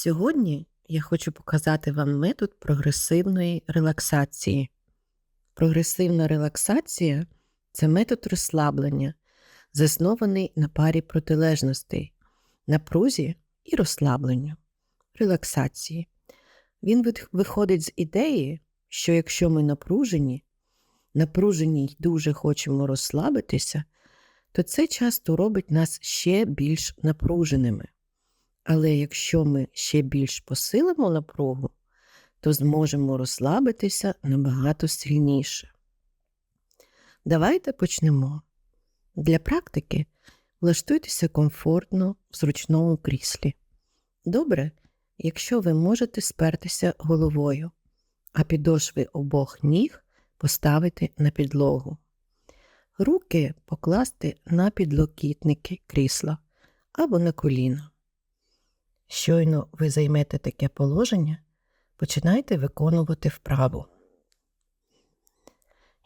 Сьогодні я хочу показати вам метод прогресивної релаксації. Прогресивна релаксація це метод розслаблення, заснований на парі протилежностей, напрузі і розслабленню, релаксації. Він виходить з ідеї, що якщо ми напружені, напружені й дуже хочемо розслабитися, то це часто робить нас ще більш напруженими. Але якщо ми ще більш посилимо напругу, то зможемо розслабитися набагато сильніше. Давайте почнемо. Для практики влаштуйтеся комфортно в зручному кріслі. Добре, якщо ви можете спертися головою, а підошви обох ніг поставити на підлогу. Руки покласти на підлокітники крісла або на коліна. Щойно ви займете таке положення, починайте виконувати вправу.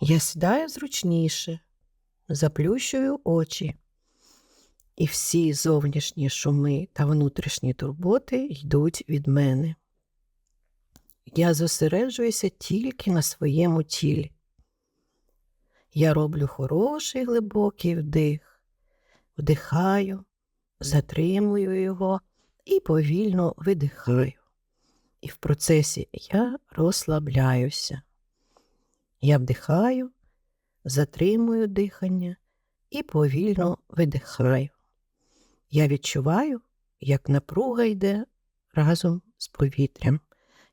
Я сідаю зручніше, заплющую очі, і всі зовнішні шуми та внутрішні турботи йдуть від мене. Я зосереджуюся тільки на своєму тілі. Я роблю хороший глибокий вдих, вдихаю, затримую його і повільно видихаю. І в процесі я розслабляюся. Я вдихаю, затримую дихання і повільно видихаю. Я відчуваю, як напруга йде разом з повітрям,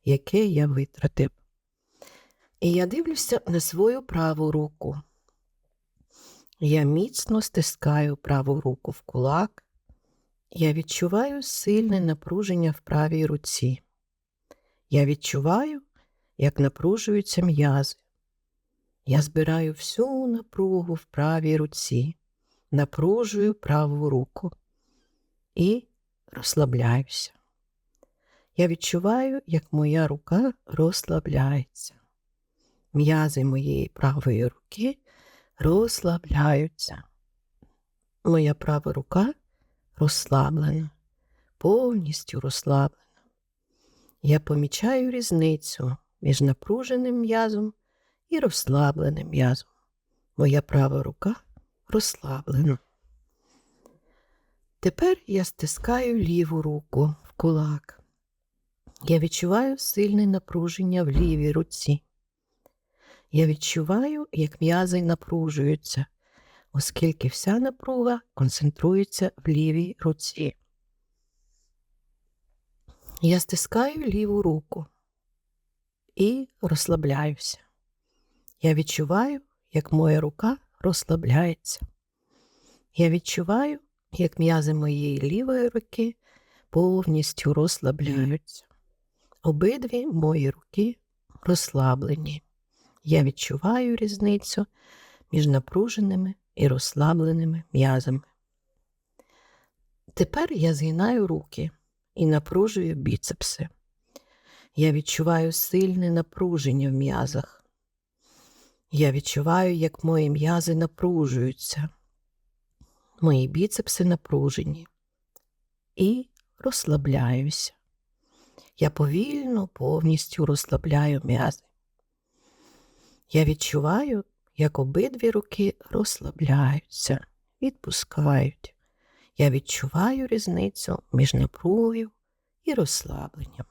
яке я витратив. І я дивлюся на свою праву руку. Я міцно стискаю праву руку в кулак. Я відчуваю сильне напруження в правій руці. Я відчуваю, як напружуються м'язи. Я збираю всю напругу в правій руці, напружую праву руку і розслабляюся. Я відчуваю, як моя рука розслабляється. М'язи моєї правої руки розслабляються. Моя права рука розслаблена, повністю розслаблена. Я помічаю різницю між напруженим м'язом і розслабленим м'язом. Моя права рука розслаблена. Тепер я стискаю ліву руку в кулак. Я відчуваю сильне напруження в лівій руці. Я відчуваю, як м'язи напружуються, оскільки вся напруга концентрується в лівій руці. Я стискаю ліву руку і розслабляюся. Я відчуваю, як моя рука розслабляється. Я відчуваю, як м'язи моєї лівої руки повністю розслабляються. Обидві мої руки розслаблені. Я відчуваю різницю між напруженими і розслабленими м'язами. Тепер я згинаю руки і напружую біцепси. Я відчуваю сильне напруження в м'язах. Я відчуваю, як мої м'язи напружуються. Мої біцепси напружені і розслабляюся. Я повільно повністю розслабляю м'язи. Я відчуваю, як обидві руки розслабляються, відпускають. Я відчуваю різницю між напругою і розслабленням.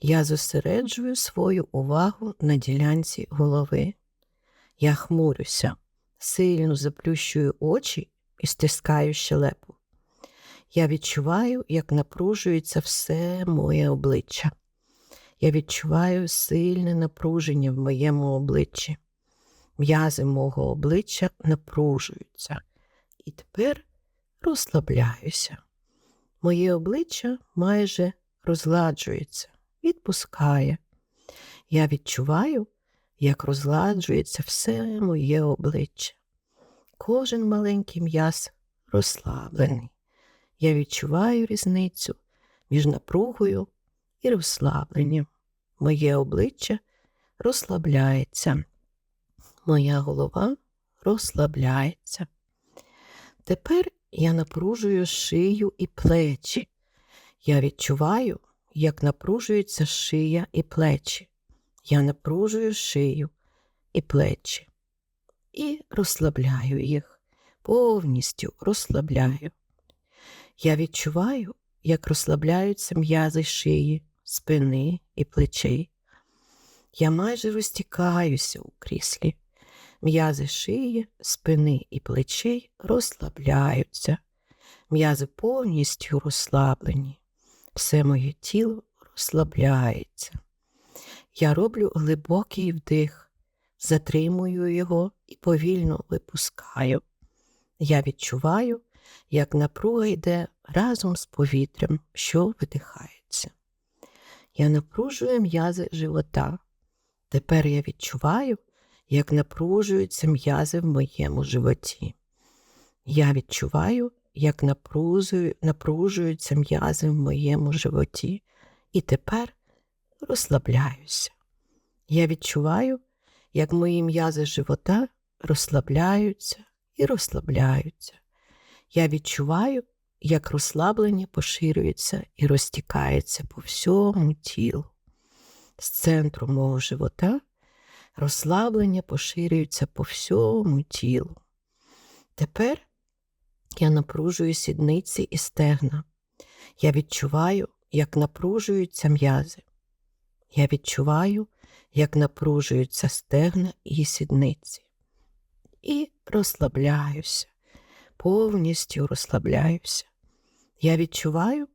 Я зосереджую свою увагу на ділянці голови. Я хмурюся, сильно заплющую очі і стискаю щелепу. Я відчуваю, як напружується все моє обличчя. Я відчуваю сильне напруження в моєму обличчі. М'язи мого обличчя напружуються. І тепер розслабляюся. Моє обличчя майже розгладжується, відпускає. Я відчуваю, як розгладжується все моє обличчя. Кожен маленький м'яз розслаблений. Я відчуваю різницю між напругою і розслабленням. Моє обличчя розслабляється. Моя голова розслабляється. Тепер я напружую шию і плечі. Я відчуваю, як напружується шия і плечі. Я напружую шию і плечі і розслабляю їх, повністю розслабляю. Я відчуваю, як розслабляються м'язи шиї, спини і плечей. Я майже розтікаюся у кріслі. М'язи шиї, спини і плечей розслабляються. М'язи повністю розслаблені. Все моє тіло розслабляється. Я роблю глибокий вдих, затримую його і повільно випускаю. Я відчуваю, як напруга йде разом з повітрям, що видихається. Я напружую м'язи живота. Тепер я відчуваю, як напружуються м'язи в моєму животі. Я відчуваю, як напружуються м'язи в моєму животі, і тепер розслабляюся. Я відчуваю, як мої м'язи живота розслабляються і розслабляються. Я відчуваю, як розслаблення поширюється і розтікається по всьому тілу. З центру мого живота розслаблення поширюється по всьому тілу. Тепер я напружую сідниці і стегна. Я відчуваю, як напружуються м'язи. Я відчуваю, як напружуються стегна і сідниці. І розслабляюся, повністю розслабляюся. Я відчуваю,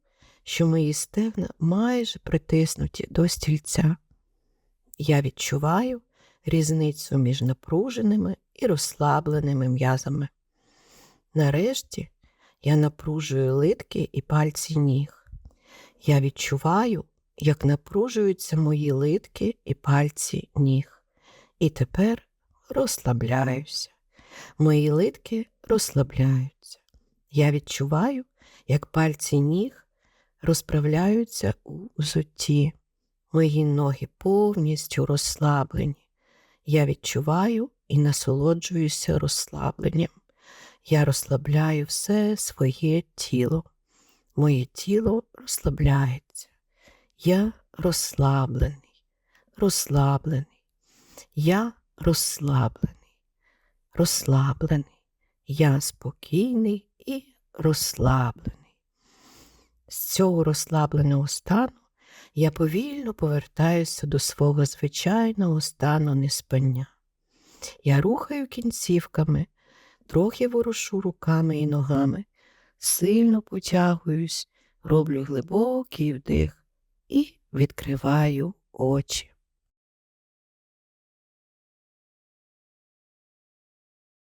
що мої стегна майже притиснуті до стільця. Я відчуваю різницю між напруженими і розслабленими м'язами. Нарешті я напружую литки і пальці ніг. Я відчуваю, як напружуються мої литки і пальці ніг. І тепер розслабляюся. Мої литки розслабляються. Я відчуваю, як пальці ніг розправляються у взутті. Мої ноги повністю розслаблені. Я відчуваю і насолоджуюся розслабленням. Я розслабляю все своє тіло. Моє тіло розслабляється. Я розслаблений, розслаблений. Я розслаблений, розслаблений. Я спокійний і розслаблений. З цього розслабленого стану я повільно повертаюся до свого звичайного стану неспання. Я рухаю кінцівками, трохи ворушу руками і ногами, сильно потягуюсь, роблю глибокий вдих і відкриваю очі.